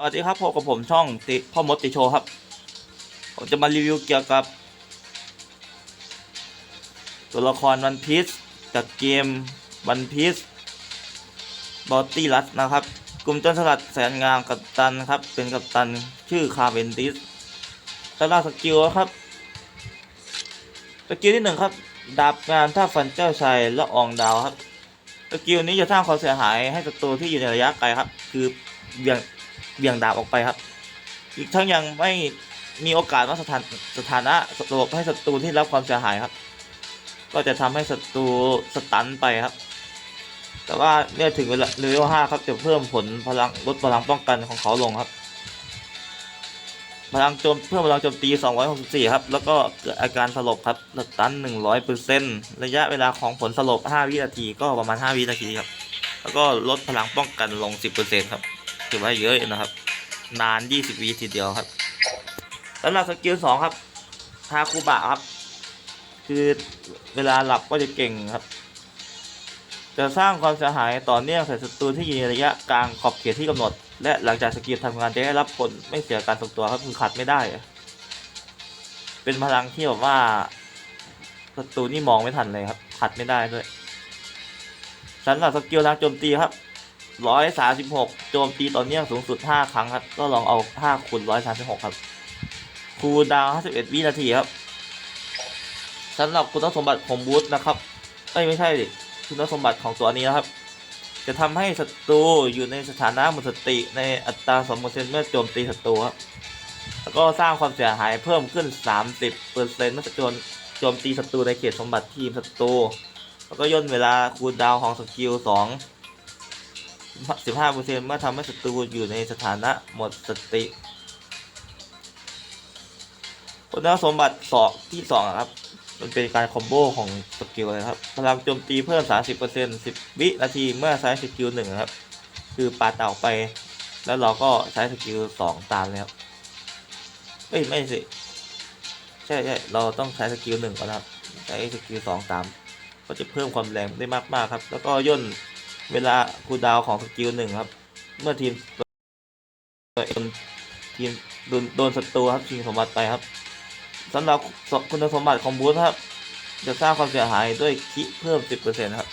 สวัสดีครับพบกับผมช่องติพ่อมดติโชครับ ผมจะมารีวิวเกี่ยวกับ ตัวละครวันพีซจากเกมวันพีซบอตตี้รัสนะครับ กลุ่มจนสลัดแสนงามกับตันครับ เป็นกับตันชื่อคาเวนติสตลาดสกิลครับสกิลที่หนึ่งครับ ดาบงานท่าฟันเจ้าชายและอองดาวครับสกิลนี้จะสร้างความเสียหายให้ศัตรูที่อยู่ในระยะไกลครับ คือเบี่ยง เบี่ยงดาบออกไปครับ อีกทั้งยังไม่มีโอกาสว่าสถานสถานะระบให้ศัตรูที่รับความเสียหายครับ ก็จะทำให้ศัตรูสตันไปครับ แต่ว่าเนี่ยถึงเวลาเลเวลห้าครับจะเพิ่มผลพลังลดพลังป้องกันของเขาลงครับ พลังโจมเพิ่มพลังโจมตี 264 ครับ แล้วก็เกิดอาการสลบครับสตัน 100%ระยะเวลาของผลสลบ 5 วินาที ก็ประมาณ 5 วินาทีครับ แล้วก็ลดพลังป้องกันลง 10%ครับ ถือว่าเยอะนะครับ นาน 20วิทีเดียวครับสำหรับสกิล2ครับฮาคุบะครับ คือเวลาหลับก็จะเก่งครับ จะสร้างความเสียหายต่อเนื่องใส่ศัตรูที่อยู่ในระยะกลางขอบเขตที่กำหนด และหลังจากสกิลทำงานจะได้รับผลไม่เสียการทรงตัวครับคือขัดไม่ได้ เป็นพลังที่แบบว่าศัตรูนี่มองไม่ทันเลยครับขัดไม่ได้ด้วยสำหรับสกิลทางโจมตีครับ ร้อยสาสิบหกโจมตีต่อเนื่องสูงสุดห้าครั้งครับ ก็ลองเอาห้าคูณร้อยสาสิบหกครับ คูดาวห้าสิบเอ็ดวินาทีครับสำหรับคุณสมบัติของบูธนะครับเอ้ยไม่ใช่ดิคุณสมบัติของตัวนี้นะครับ จะทำให้ศัตรูอยู่ในสถานะหมดสติในอัตราสมเปอร์เซ็นต์เมื่อโจมตีศัตรูครับแล้วก็สร้างความเสียหายเพิ่มขึ้น 30เปอร์เซ็นต์เมื่อโจมโจมตีศัตรูในเขตสมบัติทีมศัตรูแล้วก็ย่นเวลาคูลดาวของสกิล2 15เปอร์เซ็นต์เมื่อทำให้ศัตรูอยู่ในสถานะหมดสติคุณสมบัติสองที่สองครับมันเป็นการคอมโบของสกิลเลยครับพลังโจมตีเพิ่ม 30% 10 วินาทีเมื่อใช้สกิลหนึ่งครับ คือปาเต่าไป แล้วเราก็ใช้สกิลสองตามเลยครับเอ้ยไม่สิใช่ใช่เราต้องใช้สกิลหนึ่งก่อนครับใช้สกิลสองตามก็จะเพิ่มความแรงได้มากๆครับ แล้วก็ย่น เวลาคูดาวของสกิลหนึ่งครับ เมื่อทีมทีมโดนโดนศัตรูครับชิงสมบัติไปครับสำหรับคุณสมบัติของบูธครับ จะสร้างความเสียหายด้วยคิเพิ่ม 10%ครับ